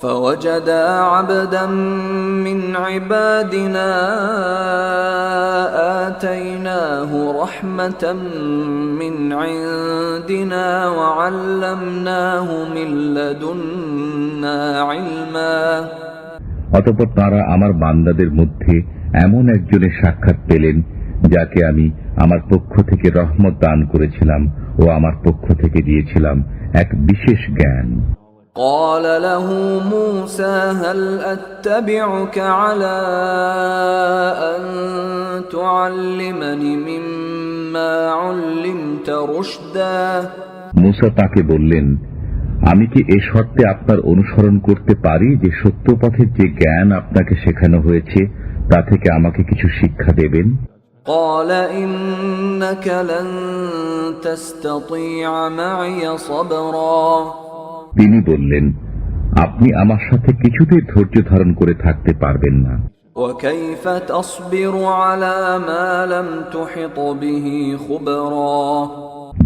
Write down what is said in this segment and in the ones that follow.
فوجدا عبدا من عبادنا آتيناه رحمة من عندنا وعلمناه من لدنا علما অতঃপর তারা আমার বান্দাদের মধ্যে এমন একজনের সাক্ষাৎ পেলেন যাকে আমি আমার পক্ষ থেকে রহমত দান করেছিলাম ও আমার পক্ষ থেকে দিয়েছিলাম এক বিশেষ জ্ঞান قال له موسى هل أتبعك على أن تعلمني مما علمت رشدا মুসা তাকে বললেন আমি কি এ শর্তে আপনার অনুসরণ করতে পারি যে সত্য পথের যে জ্ঞান আপনাকে শেখানো হয়েছে তা থেকে আমাকে কিছু শিক্ষা দেবেন قال إنك لن تستطيع معي صبرا তিনি বললেন আপনি আমার সাথে কিছুতেই ধৈর্য ধারণ করে থাকতে পারবেন না وكيف تصبر على ما لم تحط به خبرا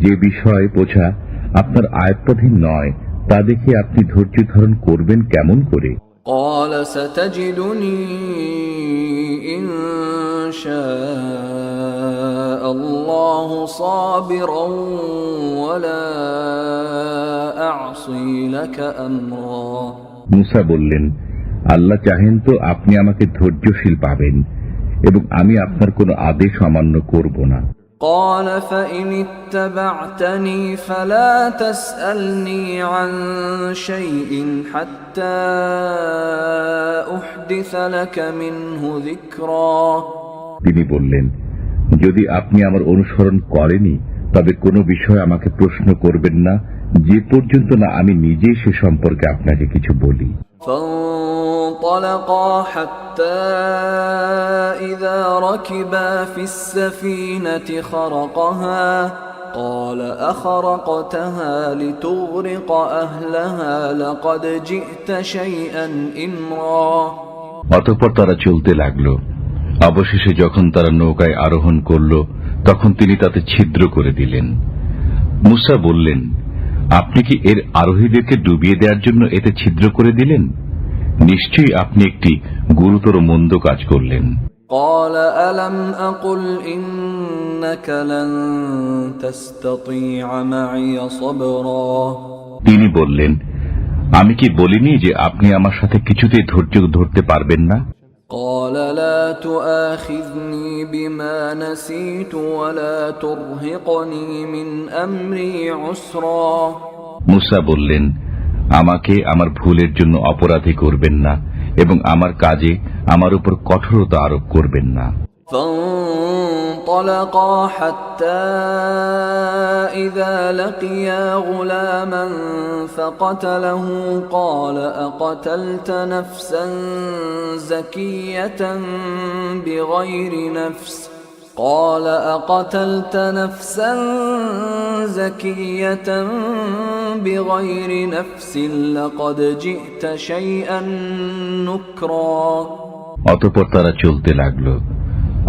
যে বিষয় বোঝা আপনার আয়ত্তাধীন নয় তা দেখে আপনি ধৈর্য ধারণ করবেন কেমন করে قال ستجدني إن شاء الله صابرا ولا أعصي لك أمرا মুসা বললেন আল্লাহ চাহেন তো আপনি আমাকে ধৈর্যশীল পাবেন এবং আমি আপনার কোনো আদেশ অমান্য করব না قال فإن اتبعتني فلا تسألني عن شيء حتى أحدث لك منه ذكرا তিনি বললেন যদি আপনি আমার অনুসরণ করেনি তবে কোনো বিষয় আমাকে প্রশ্ন করবেন না যে পর্যন্ত না আমি নিজেই সে সম্পর্কে আপনাকে কিছু বলি فانطلقا حتى إذا ركبا في السفينة خرقها قال أخرقتها لتغرق أهلها لقد جئت شيئا إمرا অতঃপর তারা চলতে লাগলো অবশেষে যখন তারা নৌকায় আরোহণ করল তখন তিনি তাতে ছিদ্র করে দিলেন মুসা বললেন আপনি কি এর আরোহীদেরকে ডুবিয়ে দেওয়ার জন্য এতে ছিদ্র করে দিলেন নিশ্চয়ই আপনি একটি গুরুতর মন্দ কাজ করলেন قال ألم أقل إنك لن تستطيع معي صبرا তিনি বললেন আমি কি বলিনি যে আপনি আমার সাথে কিছুতেই ধৈর্য ধরতে পারবেন না قال لا تؤاخذني بما نسيت ولا ترهقني من أمري عسرا মুসা বললেন আমাকে আমার ভুলের জন্য অপরাধী করবেন না এবং আমার কাজে আমার উপর কঠোরতা আরোপ করবেন না فانطلقا حتى إذا لقيا غلاما فقتله قال أقتلت نفسا زكية بغير نفس قال أقتلت نفسا زكية بغير نفس لقد جئت شيئا نكرا অতপর তারা চলতে লাগল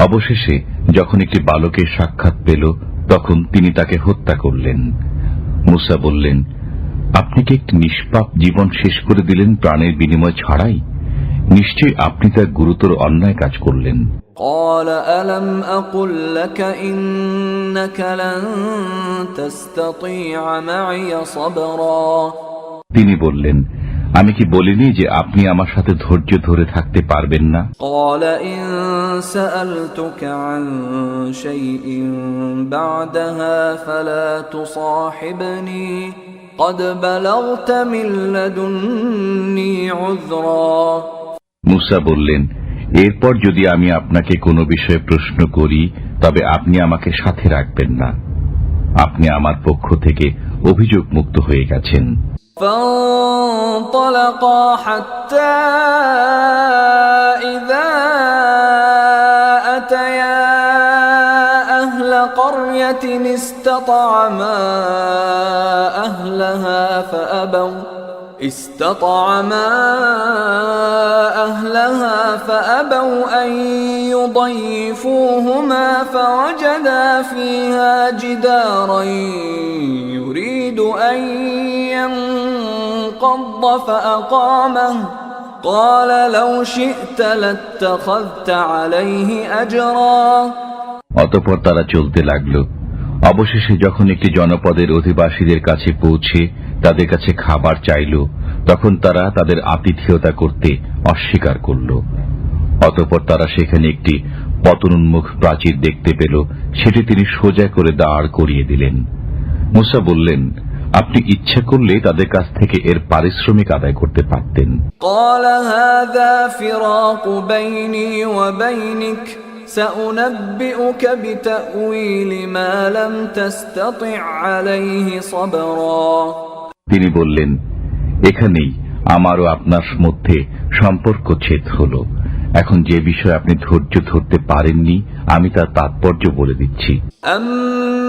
অবশেষে যখন একটি বালকের সাক্ষাৎ পেল তখন তিনি তাকে হত্যা করলেন মুসা বললেন আপনি কি একটি নিষ্পাপ জীবন শেষ করে দিলেন প্রাণের বিনিময় ছাড়াই নিশ্চয়ই আপনি তার গুরুতর অন্যায় কাজ করলেন قال ألم أقل لك إنك لن تستطيع معي صبرا তিনি বললেন আমি কি বলিনি যে আপনি আমার সাথে ধৈর্য ধরে থাকতে পারবেন না قال إن سألتك عن شيء بعدها فلا تصاحبني قد بلغت من لدني عذرا মুসা বললেন এরপর যদি আমি আপনাকে কোনো বিষয়ে প্রশ্ন করি তবে আপনি আমাকে সাথে রাখবেন না আপনি আমার পক্ষ থেকে অভিযোগ মুক্ত হয়ে গেছেন فانطلقا حتى إذا أتيا أهل قرية استطعما أهلها فأبوا استطعما أهلها فأبوا أن يضيفوهما فوجدا فيها جدارا يريد أن ينقض فأقامه قال لو شئت لاتخذت عليه أجرا অতঃপর তারা চলতে লাগল অবশেষে যখন একটি জনপদের অধিবাসীদের কাছে পৌঁছে তাদের কাছে খাবার চাইল তখন তারা তাদের আতিথেয়তা করতে অস্বীকার করল অতঃপর তারা সেখানে একটি পতনোন্মুখ প্রাচীর দেখতে পেল সেটি তিনি সোজা করে দাঁড় করিয়ে দিলেন মুসা বললেন আপনি ইচ্ছে করলে তাদের কাছ থেকে এর পারিশ্রমিক আদায় করতে পারতেন। তিনি বললেন এখানেই আমারও আপনার মধ্যে সম্পর্ক ছেদ হল। এখন যে বিষয়ে আপনি ধৈর্য ধরতে পারেননি আমি তার তাৎপর্য বলে দিচ্ছি।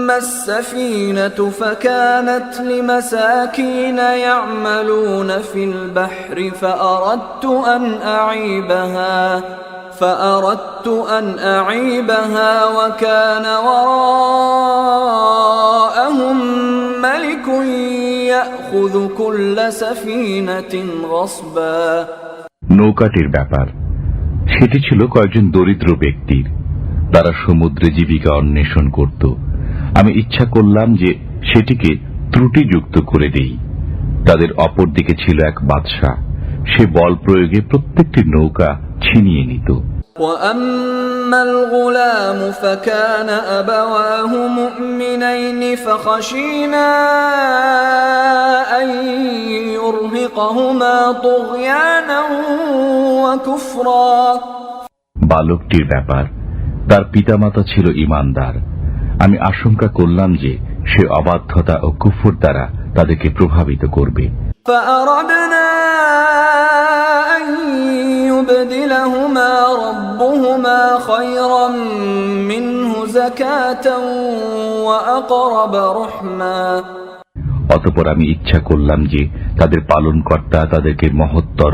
أما السفينة فكانت لمساكين يعملون في البحر فأردت أن أعيبها فأردت أن أعيبها وكان وراءهم ملك يأخذ كل سفينة غصبا নৌকাটির ব্যাপার সেটি ছিল কয়েকজন দরিদ্র ব্যক্তির তারা সমুদ্রে জীবিকা অন্বেষণ করত আমি ইচ্ছা করলাম যে সেটিকে ত্রুটিযুক্ত করে দেই তাদের অপর দিকে ছিল এক বাদশাহ সে বল প্রয়োগে প্রত্যেকটি নৌকা ছিনিয়ে নিত وأما الغلام فكان أبواه مؤمنين فخشينا أن يرهقهما طغيانا وكفرا বালকটির ব্যাপার তার পিতামাতা ছিল ইমানদার আমি আশঙ্কা করলাম যে সে অবাধ্যতা ও কুফুর দ্বারা তাদেরকে প্রভাবিত করবে। অতপর আমি ইচ্ছা করলাম যে তাদের পালনকর্তা তাদেরকে মহত্তর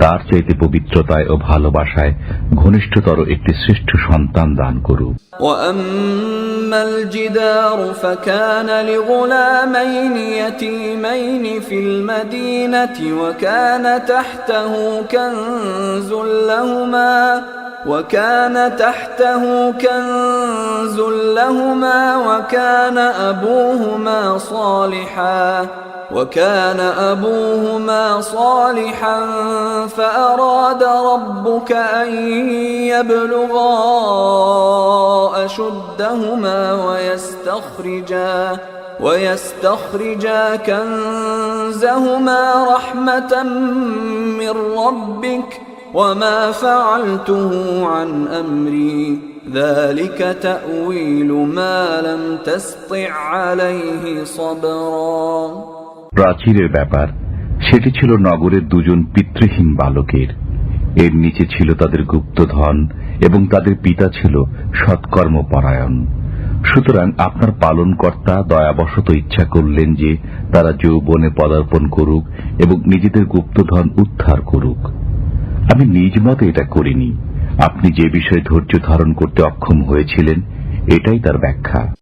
তার চাইতে পবিত্রতায় ও ভালোবাসায় ঘনিষ্ঠতর একটি শ্রেষ্ঠ সন্তান দান করুক وأما الجدار فكان لغلامين يتيمين في المدينة وكان تحته كنز لهما وكان تحته كنز لهما وكان أبوهما صالحا وكان أبوهما صالحا فأراد ربك أن يبلغا أشدهما ويستخرجا ويستخرجا كنزهما رحمة من ربك وما فعلته عن أمري. ذلك تأويل ما لم تسطع عليه صبرا. প্রাচীরের ব্যাপার। সেটি ছিল নগরের দুজন পিতৃহীন বালকের। এর নিচে ছিল তাদের গুপ্তধন এবং তাদের পিতা ছিল সৎকর্ম পরায়ণ সুতরাং আপনার পালনকর্তা দয়াবশত ইচ্ছা করলেন যে তারা যৌবনে পদার্পণ করুক এবং নিজেদের গুপ্তধন উদ্ধার করুক। আমি নিজ মতে এটা করিনি। আপনি যে বিষয়ে ধৈর্য ধারণ করতে অক্ষম হয়েছিলেন, এটাই তার ব্যাখ্যা।